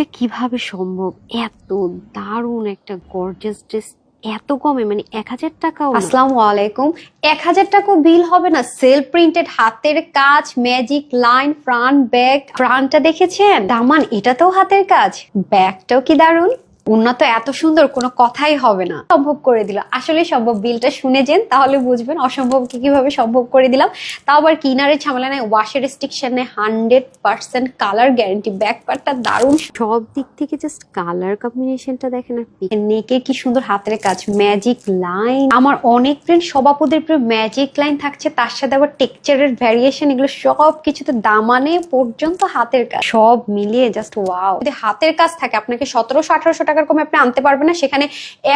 এটা কীভাবে সম্ভব? এত দারুণ একটা গর্জেস ড্রেস এত কমে মানে এক হাজার টাকা আসসালাম আলাইকুম। এক হাজার টাকা বিল হবে না। সেল প্রিন্টেড হাতের কাজ ম্যাজিক লাইন ফ্রন্ট ব্যাগ ফ্রন্টটা দেখেছেন? দামান তো হাতের কাজ। ব্যাগটাও কি উন্নত এত সুন্দর, কোনো কথাই হবে না। সম্ভব করে দিল। আসলে সম্ভব, বিলটা শুনে যেন, তাহলে বুঝবেন অসম্ভবকে কীভাবে সম্ভব করে দিলাম। তাও আবার কিনারের ঝামেলা নেই ওয়াশের restriction hundred percent colour guarantee back পার্টটা দারুণ। সব দিক থেকে জাস্ট কালার কম্বিনেশনটা দেখেন আর নেকে কি সুন্দর হাতের কাজ ম্যাজিক লাইন আমার অনেক প্রিন্ট সভাপতির প্রিয় ম্যাজিক লাইন থাকছে, তার সাথে আবার টেক্সচারের ভ্যারিয়েশন এগুলো সব কিছুতে দামানে পর্যন্ত হাতের কাজ। সব মিলিয়ে জাস্ট ওয়াও যদি হাতের কাজ থাকে, আপনাকে সতেরোশো, আঠারোশো টাকার কমে আপনি আনতে পারবেন না সেখানে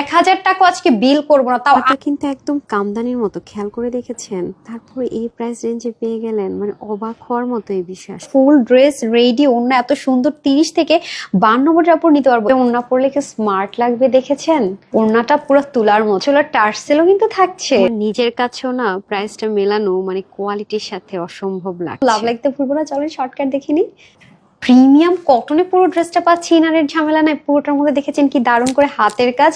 এক হাজার টাকা আজকে বিল করব না তাও কিন্তু একদম কামদানির মতো খেয়াল করে দেখেছেন। তারপরে এই প্রাইস রেঞ্জে পেয়ে গেলেন মানে অবাক হওয়ার মতো এই বিশ্বাস। ফুল ড্রেস রেডি অন্য এত সুন্দর তিরিশ থেকে বান্ন বছর উপর নিতে পারব। ওড়না পরলে কি স্মার্ট লাগবে দেখেছেন? ওড়নাটা পুরো তুলার মতো চলো টার্সেলও কিন্তু থাকছে। নিজের কাছেও না প্রাইসটা মেলানো মানে কোয়ালিটির সাথে অসম্ভব লাগে লাভ লাগতে ভুলবো না চলেন শর্টকাট দেখে নিই। প্রিমিয়াম কটনে পুরো ড্রেসটা পাচ্ছি ইনারের ঝামেলা নাই পুরোটার মধ্যে দেখেছেন কি দারুণ করে হাতের কাজ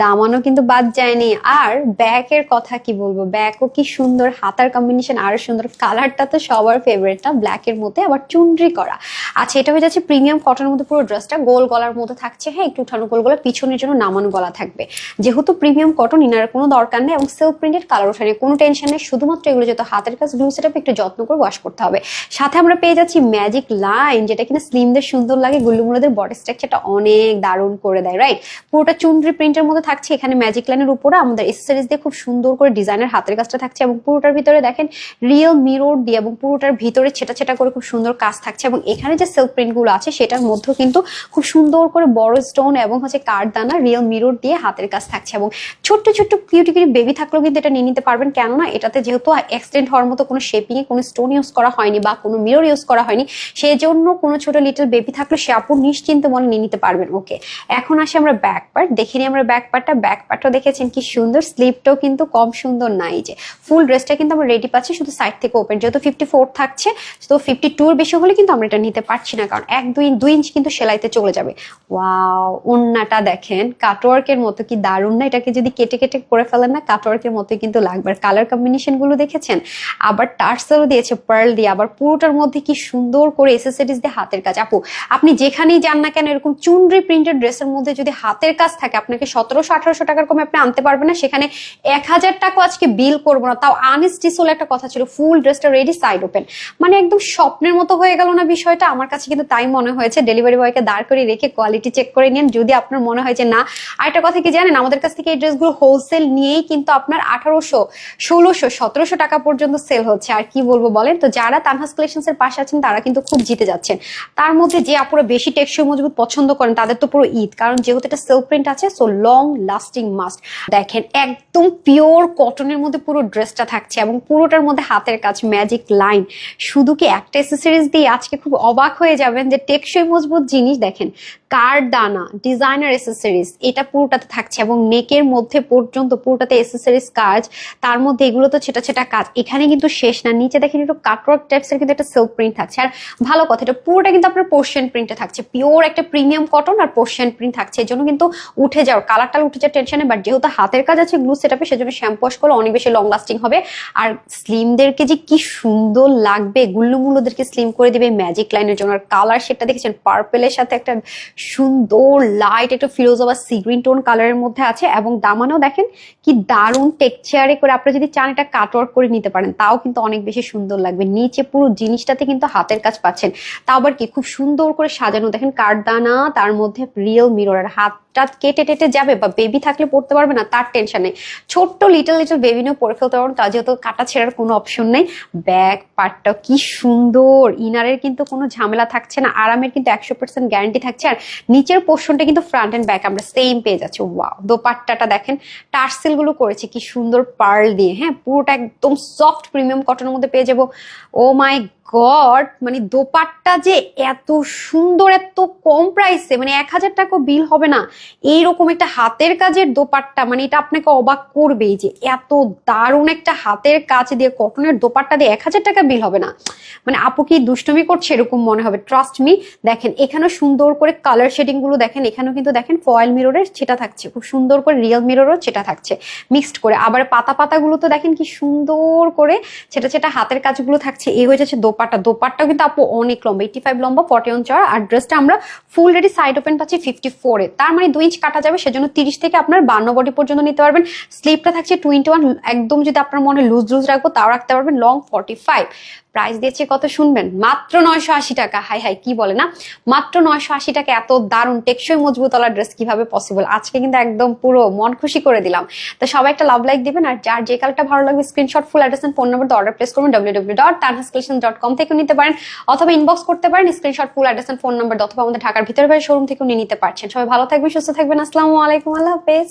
দামানো কিন্তু বাদ যায়নি। আর ব্যাকের কথা কি বলব? ব্যাকও কি সুন্দর, হাতার কম্বিনেশন আরও সুন্দর। কালারটা তো সবার ফেভারিটটা ব্ল্যাকের মধ্যে আবার চুনরি করা। আচ্ছা এটা হয়ে যাচ্ছে প্রিমিয়াম কটনের মধ্যে পুরো ড্রেসটা। গোল গলার মধ্যে থাকছে হ্যাঁ একটু উঠানো গোল গলা পিছনের জন্য নামানো গলা থাকবে। যেহেতু প্রিমিয়াম কটন ইনারের কোনো দরকার নেই এবং সেলফ প্রিন্টেড কালার ওঠানে, কোনো টেনশন নেই। শুধুমাত্র এগুলো যেহেতু হাতের কাজ গ্লু সেটা একটু যত্ন করে ওয়াশ করতে হবে। সাথে আমরা পেয়ে যাচ্ছি ম্যাজিক লাইন যেটা কিনা স্লিমদের সুন্দর লাগে গুল্লুমুলোদের বডি স্ট্রাকচারটা অনেক দারুণ করে দেয় রাইট পুরোটা চুনরি প্রিন্টের মধ্যে থাকছে, এখানে ম্যাজিক লাইনের উপরে আমাদের এসেসরিজ দিয়ে খুব সুন্দর করে ডিজাইনের হাতের কাজটা থাকছে এবং পুরোটার ভিতরে দেখেন রিয়েল মিরর দিয়ে এবং পুরোটার ভিতরে ছেটা ছেটা করে খুব সুন্দর কাজ থাকছে এবং এখানে যে সেলফ প্রিন্টগুলো আছে, সেটার মধ্যেও কিন্তু খুব সুন্দর করে বড় স্টোন এবং হচ্ছে কাঠদানা রিয়েল মিরর দিয়ে হাতের কাজ থাকছে এবং ছোট্ট ছোট্ট কিউটি কিউটি বেবি থাকলেও কিন্তু এটা নিয়ে নিতে পারবেন। কেননা এটাতে যেহেতু এক্সটেন্ড হওয়ার মতো কোনো শেপিং এ কোনো স্টোন ইউজ করা হয়নি বা কোনো মিরর ইউজ করা হয়নি সেই জন্য কোনো ছোট লিটল বেবি থাকলে সে আপু নিশ্চিন্তে মনে নিয়ে নিতে পারবেন ওকে। এখন আসি আমরা ব্যাক পার্ট দেখে নিই আমরা ব্যাক পার্টটা ব্যাক পার্টও দেখেছেন কি সুন্দর। স্লিপটাও কিন্তু কম সুন্দর নাই যে। ফুল ড্রেসটা কিন্তু আমরা রেডি পাচ্ছি শুধু সাইড থেকে ওপেন যেহেতু ফিফটি ফোর থাকছে, তো ফিফটি টুর বেশি হলে কিন্তু আমরা এটা নিতে পারছি না। কারণ এক, দুই দুই ইঞ্চ কিন্তু সেলাইতে চলে যাবে। ওয়াও ওন্নাটা দেখেন। কাটওয়ার্কের মতো কি দারুণ না? এটাকে যদি কেটে কেটে করে ফেলেন না কাটওয়ার্কের মতো কিন্তু লাগবে। কালার কম্বিনেশনগুলো দেখেছেন? আবার টার্সেলও দিয়েছে পার্ল দিয়ে। আবার পুরোটার মধ্যে কি সুন্দর করে এসেসরিজ দিয়ে হাতের কাজ। আপু, আপনি যেখানেই যান না কেন, এরকম চুনরি প্রিন্টেড ড্রেসের মধ্যে যদি হাতের কাজ থাকে, আপনাকে সতেরোশো, আঠারোশো টাকার কমে আপনি আনতে পারবেন না। সেখানে এক হাজার টাকা আজকে বিল করব না। তাও আনস্টিস হলে একটা কথা ছিল ফুল ড্রেসটা রেডি সাইড ওপেন মানে একদম স্বপ্নের মতো হয়ে গেল না বিষয়টা। আমার কাছে কিন্তু তাই মনে হয়েছে। ডেলিভারি বয়কে দাঁড় করে রেখে কোয়ালিটি চেক করে নিন। যদি আপনার মনে হয় যে না, আরেকটা কথা কি জানেন? আমাদের কাছ থেকে এই ড্রেসগুলো হোলসেল নিয়েই কিন্তু আপনার আঠারোশো, ষোলোশো, সতেরোশো টাকা পর্যন্ত সেল হচ্ছে। আর কি বলব বলেন? তো যারা তানহাস কালেকশন এর পাশে আছেন, তারা কিন্তু খুব জিতে যাচ্ছেন। তার মধ্যে যে আপুরা বেশি টেকসই মজবুত পছন্দ করেন, তাদের তো পুরো ঈদ। কারণ যেহেতু এটা সেলফ প্রিন্ট আছে সো লং লাস্টিং মাস্ট দেখেন, একদম পিওর কটনের মধ্যে পুরো ড্রেসটা থাকছে এবং পুরোটার মধ্যে হাতের কাজ ম্যাজিক লাইন শুধু কি একটা এসেসরিজ দিয়ে আজকে খুব অবাক হয়ে যাবেন যে টেকসই মজবুত জিনিস, দেখেন কার দানা ডিজাইনার এসেসরিজ এটা পুরোটাতে থাকছে এবং নেকের মধ্যে পর্যন্ত পুরোটাতে এসেসরিজ কাজ। তার মধ্যে এগুলো তো ছেটা ছেটা কাজ। এখানে কিন্তু শেষ না, নিচে দেখেন একটু কাটওয়ার্ক টাইপস এর কিন্তু একটা সেলফ প্রিন্ট থাকছে। আর ভালো কথা, এটা পুরোটা কিন্তু আপনার পোর্শন প্রিন্টে থাকছে। পিওর একটা প্রিমিয়াম কটন আর পোর্শন প্রিন্ট থাকছে। এর জন্য কিন্তু উঠে যাওয়ার কালারটা উঠে যাওয়ার টেনশনে বাট যেহেতু হাতের কাজ আছে গ্লু সেটআপে সেজন্য শ্যাম্পু ওয়াশ করলে অনেক বেশি লং লাস্টিং হবে। আর স্লিমদেরকে যে কি সুন্দর লাগবে গুল্লুমুলোদেরকে স্লিম করে দিবে ম্যাজিক লাইনের জন্য। আর কালার সেটা দেখেছেন পার্পেলের সাথে একটা সুন্দর লাইট একটা ফিরোজা বা সিগ্রিন টোন কালারের মধ্যে আছে। এবং দামানও দেখেন কি দারুণ টেকচারে করে আপনি যদি চান এটা কাটওয়ার্ক করে নিতে পারেন, তাও কিন্তু অনেক বেশি সুন্দর লাগবে। নিচে পুরো জিনিসটাতে কিন্তু হাতের কাজ পাচ্ছেন। তাও আবার কি খুব সুন্দর করে সাজানো। দেখেন কারদানা তার মধ্যে রিয়েল মিরর আর হাতটা কেটে টেটে যাবে বা বেবি থাকলে পড়তে পারবে না, তার টেনশন নেই। ছোট্ট লিটল লিটল বেবি নিয়েও পরে ফেলতে পারবেন তা যেহেতু কাটা ছেঁড়ার কোনো অপশন নেই। ব্যাগ পার্টটাও কি সুন্দর! ইনারের কিন্তু কোনো ঝামেলা থাকছে না, আরামের কিন্তু একশো পার্সেন্ট গ্যারান্টি থাকছে। আর নিচের পোর্শনটা কিন্তু ফ্রন্ট এন্ড ব্যাক আমরা সেম পেয়ে যাচ্ছি ওয়াও দোপাট্টাটা দেখেন টার্সেলগুলো করেছে, কি সুন্দর পার্ল দিয়ে। হ্যাঁ পুরোটা একদম সফট প্রিমিয়াম কটনের মধ্যে পেয়ে যাব। ও মাই গড মানে দোপাট্টা যে এত সুন্দর, এত কম প্রাইসে মানে এক হাজার টাকা বিল হবে না। এইরকম একটা হাতের কাজের দোপাট্টা মানে এটা আপনাকে অবাক করবেই যে এত দারুণ একটা হাতের কাজ দিয়ে কটনের দোপাট্টা দিয়ে এক হাজার টাকা বিল হবে না। মানে আপু কি দুষ্টমি করছে এরকম মনে হবে? ট্রাস্ট মি দেখেন এখানেও সুন্দর করে কালার শেডিংগুলো দেখেন, এখানেও কিন্তু দেখেন ফয়েল মিররের সেটা থাকছে, খুব সুন্দর করে রিয়েল মিররও সেটা থাকছে মিক্সড করে। আবার পাতা পাতাগুলো তো দেখেন কি সুন্দর করে সেটা সেটা হাতের কাজগুলো থাকছে, এই হয়ে যাচ্ছে দোপাট্টা। দোপাট্টাও কিন্তু আপু অনেক লম্বা এইটি ফাইভ লম্বা ফর্টি ওয়ান চার আর ড্রেসটা আমরা ফুল রেডি সাইড ওপেন পাচ্ছি ফিফটি ফোরে তার মানে দুই ইঞ্চ কাটা যাবে, সেজন্য তিরিশ থেকে আপনার বান্ন বডি পর্যন্ত নিতে পারবেন। স্লিপটা থাকছে টোয়েন্টি ওয়ান একদম যদি আপনার মনে লুজ লুজ রাখব, তাও রাখতে পারবেন লং ফর্টি ফাইভ প্রাইস দিয়েছে কত শুনবেন? মাত্র নয়শো আশি টাকা। হাই হাই, কি বলে না? মাত্র নয়শো আশি টাকা, এত দারুণ, টেকসই মজবুত ওলা ড্রেস কীভাবে পসিবল আজকে কিন্তু একদম পুরো মন খুশি করে দিলাম। তো সবাই একটা লাভ লাইক দিবেন, আর যার যে কালারটা ভালো লাগবে screenshot full address phone number order place করবেন ডাব্লিউ ডট ডট কম থেকে নিতে পারেন, অথবা ইনবক্স করতে পারেন screenshot full address phone number অথবা আমাদের ঢাকার ভিতরে বাইরে শোরুম থেকে নিয়ে নিতে পারছেন। সবাই ভালো থাকবেন, সুস্থ থাকবেন। আসসালামু আলাইকুম, আল্লাহ হাফেজ।